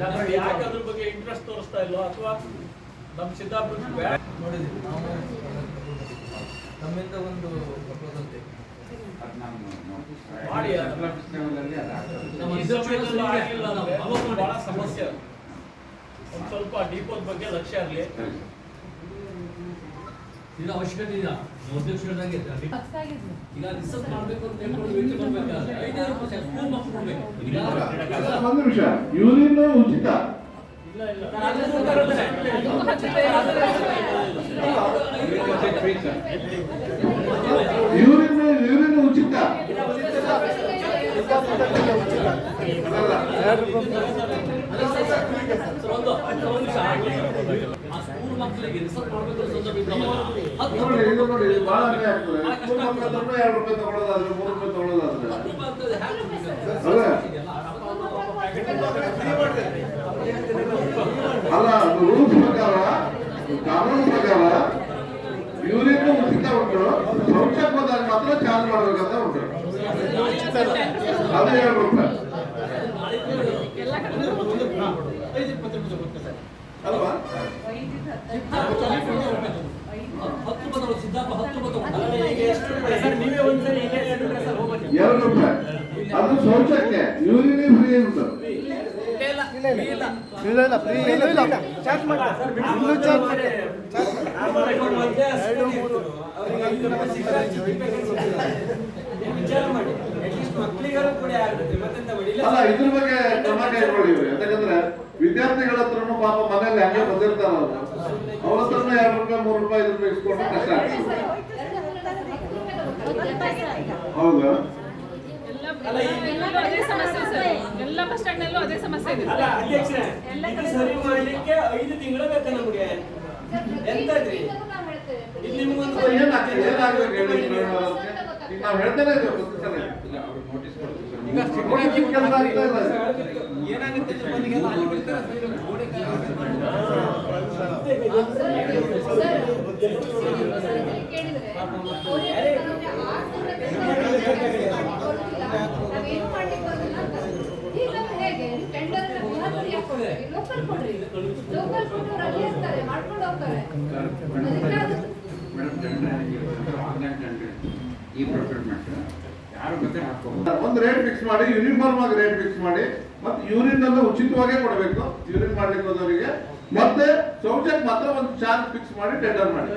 ಯಾಕಂದ್ರೆ ಯಾಕೆ ಅದ್ರ ಬಗ್ಗೆ ಇಂಟ್ರೆಸ್ಟ್ ತೋರಿಸ್ತಾ ಇಲ್ವೋ? ಅಥವಾ ನಮ್ಮ ಸಿದ್ದಾಪುರ ನೋಡಿದ್ದೀವಿ ನಾವು ನಮ್ಮಿಂದ ಒಂದು ಪ್ರಪೋಸಲ್ ಮಾಡಿ ಬಹಳ ಸಮಸ್ಯೆ ಒಂದು ಸ್ವಲ್ಪ ಡಿಪೋದ ಬಗ್ಗೆ ಲಕ್ಷ್ಯ ಇರಲಿ ಇದು ಅವಶ್ಯಕತೆ ಇಲ್ಲ. ಅಧ್ಯಕ್ಷರಾಗಿ. ಈಗ ರಿಸರ್ಚ್ ಮಾಡ್ಬೇಕು ಅಂತ ಹೇಳ್ಕೊಂಡು ಒಂದು ನಿಮಿಷ ಯೂರಿನ್ ಉಚಿತ. ಯೂರಿನ್ ಯೂರಿನ್ ಉಚಿತ ಅಲ್ಲ ಅಲ್ಲ. ರೂಲ್ಸ್ ಪ್ರಕಾರ ಕಾನೂನು ಪ್ರಕಾರ ಇವರಿಗೂ ಉಚಿತ ಉಂಟು ಶೌಚಕ್ಕೆ ಹೋದಾಗ ಮಾತ್ರ ಚಾರ್ಜ್ ಮಾಡ್ಬೇಕಂತ ಉಂಟು ಅದು ರೂಪಾಯಿ ಕಡೆ ಅಲ್ವಾ ರೂಪಾಯಿ ತಗೊಳ್ಳಿ, ಸಿದ್ದಾಪ ಹತ್ತು ರೂಪಾಯಿ ತಗೊಳ್ಳಿ. ಎರಡು ರೂಪಾಯಿ ಅದು ಶೌಚಕ್ಕೆ ಯೂರಿನ್ ಫ್ರೀ ಅಂತ ಇಲ್ಲ ಇಲ್ಲ ಫ್ರೀ ಇಲ್ಲ ಇಲ್ಲ ಚಾರ್ಜ್ ಇನ್ನೂ ಚಾರ್ಜ್ ಮಾಡ್ತಾರೆ ಅಲ್ಲ ಇದ್ರ ಬಗ್ಗೆ ಕ್ರಮ ಕೈಗೊಳ್ಳಿ ಇವ್ರು. ಯಾಕಂದ್ರೆ ವಿದ್ಯಾರ್ಥಿಗಳ ಹತ್ರನು ಪಾಪ ಮನೆಯಲ್ಲಿ ಹಂಗೆ ಬಂದಿರ್ತಾರ ಅವ್ರು ಹತ್ರನು ಎರಡು ರೂಪಾಯಿ ಮೂರು ರೂಪಾಯಿ ಐದು ರೂಪಾಯಿ ಇಸ್ಕೊಂಡ್ರೆ ಕಷ್ಟ ಆಗ್ತದೆ. ಹೌದಾ? ಎಲ್ಲ ಎಲ್ಲರೂ ಅದೇ ಸಮಸ್ಯೆ ಸರ್. ಎಲ್ಲ ಬಸ್ ಸ್ಟ್ಯಾಂಡ್ ನಲ್ಲೂ ಅದೇ ಸಮಸ್ಯೆ ಇದೆ ಸರಿ. ಮಾಡ್ಲಿಕ್ಕೆ ಐದು ತಿಂಗಳು ಬೇಕು ನಮ್ಗೆ ಎಂತ ಇಲ್ಲಿ ನಿಮ್ಗೊಂದು ಏನಾಗ್ಬೇಕು ಹೇಳಿ? ಈಗ ನಾವು ಹೇಳ್ತಾನೆ ಇದ್ದೇವೆ ಈಗ ಹೇಗೆ ಟೆಂಡರ್ ಇದು. ಏನಾಗುತ್ತೆ ಲೋಕಲ್ ಮನೆಗೆಲ್ಲ ಅಲ್ಲಿ ಬಿಡ್ತಾರೆ, ಈ ಪ್ರೊಕ್ಯೂರ್ಮೆಂಟ್ ಯಾರು ಬೇಕಾದ್ರೆ ಹಾಕೋಬಹುದು ಒಂದು ರೇಟ್ ಫಿಕ್ಸ್ ಮಾಡಿ ಯೂನಿಫಾರ್ಮ್ ಆಗಿ ರೇಟ್ ಫಿಕ್ಸ್ ಮಾಡಿ ಮತ್ತೆ ಯೂರಿನ್ ಅನ್ನು ಉಚಿತವಾಗೇ ಕೊಡಬೇಕು. ಯೂರಿನ್ ಮಾಡ್ಲಿಕ್ಕೆ ಹೋದವರಿಗೆ ಮತ್ತೆ ಶೌಚಕ್ಕೆ ಮಾತ್ರ ಒಂದು ಚಾರ್ಜ್ ಫಿಕ್ಸ್ ಮಾಡಿ ಟೆಂಡರ್ ಮಾಡಿ.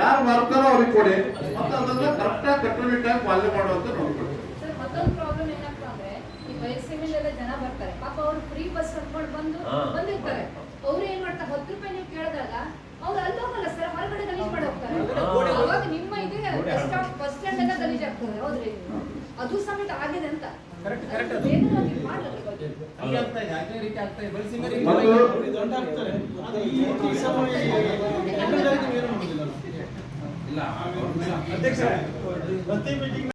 ಯಾರು ಬರ್ತಾರೋ ಅವ್ರಿಗೆ ಕೊಡಿ. ಮತ್ತೆ ಅದನ್ನ ಕರೆಕ್ಟಾಗಿ ಕಟ್ಟುನಿಟ್ಟಾಗಿ ಪಾಲನೆ ಮಾಡುವಂತ ನೋಡ್ಕೊಳ್ಳಿ. ಸರ್ ಮತ್ತೊಂದು ಪ್ರಾಬ್ಲಮ್ ಏನಪ್ಪಾ ಅಂದ್ರೆ ಈ ಜನ ಬರ್ತಾರೆ. ಪಾಪ ಅವ್ರು ಫ್ರೀ ಬಸ್ ಹತ್ಕೊಂಡು ಬಂದು ಬಂದಿರ್ತಾರೆ ಅವ್ರು ಏನ್ ಮಾಡ್ತಾರೆ ಹತ್ತು ರೂಪಾಯಿ ನೀವು ಕೇಳಿದಾಗ ಅವ್ರು ಅಲ್ಲಿ ಹೋಗಲ್ಲ ಸರ್ ಹೊರಗಡೆ ಗಲೀಜ್ ಮಾಡಿ ಹೋಗ್ತಾರೆ ಅವಾಗ ನಿಮ್ಮ ಇದೆ ಬಸ್ ಸ್ಟ್ಯಾಂಡ್ ಎಲ್ಲ ಗಲೀಜ್ ಆಗ್ತದೆ ಹೌದ್ರಿ ಅದು ಸಮೇತ ಆಗಿದೆ ಅಂತ. ಅಧ್ಯಕ್ಷ ಮಾಡ್ಬೇಕು ಮತ್ತು ಇಲ್ಲ ಅಧ್ಯಕ್ಷರೇ ಪ್ರತಿ ಮೀಟಿಂಗ್